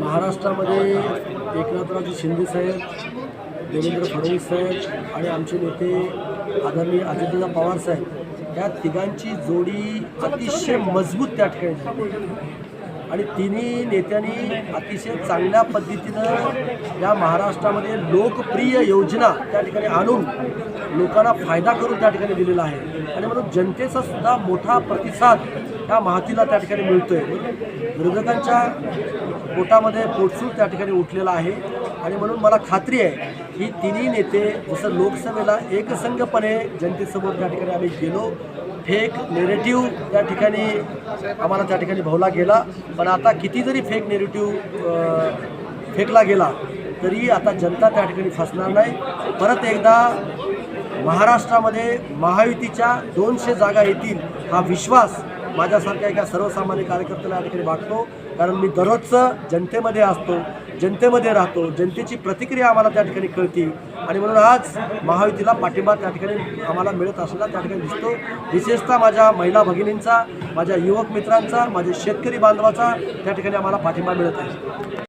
महाराष्ट्रामध्ये एकनाथरावजी शिंदेसाहेब देवेंद्र फडणवीस साहेब आणि आमचे नेते आदरणीय अजितदादा पवार साहेब या तिघांची जोडी अतिशय मजबूत त्या ठिकाणी झाली. आणि तिन्ही नेत्यांनी अतिशय चांगल्या पद्धतीनं या महाराष्ट्रामध्ये लोकप्रिय योजना त्या ठिकाणी आणून लोकांना फायदा करून त्या ठिकाणी दिलेला आहे. आणि म्हणून जनतेचा सुद्धा मोठा प्रतिसाद ह्या माहितीला त्या ठिकाणी मिळतोय. विरोधकांच्या पोटामध्ये पोटसूट त्या ठिकाणी उठलेला आहे. आणि म्हणून मला खात्री आहे की तिन्ही नेते जसं लोकसभेला एकसंघपणे जनतेसमोर त्या ठिकाणी आम्ही गेलो फेक नेरेटिव्ह त्या ठिकाणी आम्हाला त्या ठिकाणी भावला गेला. पण आता किती जरी फेक नेरेटिव्ह फेकला गेला तरी आता जनता त्या ठिकाणी फसणार नाही. परत एकदा महाराष्ट्रामध्ये महायुतीच्या दोनशे जागा येतील हा विश्वास माझ्यासारख्या एका सर्वसामान्य कार्यकर्त्याला या ठिकाणी वाटतो कारण मी दररोजचं जनतेमध्ये असतो जनतेमध्ये राहतो. जनतेची प्रतिक्रिया आम्हाला त्या ठिकाणी कळती. आणि म्हणून आज महायुतीला पाठिंबा त्या ठिकाणी आम्हाला मिळत असलेला त्या ठिकाणी दिसतो. विशेषतः माझ्या महिला भगिनींचा माझ्या युवक मित्रांचा माझ्या शेतकरी बांधवाचा त्या ठिकाणी आम्हाला पाठिंबा मिळत आहे.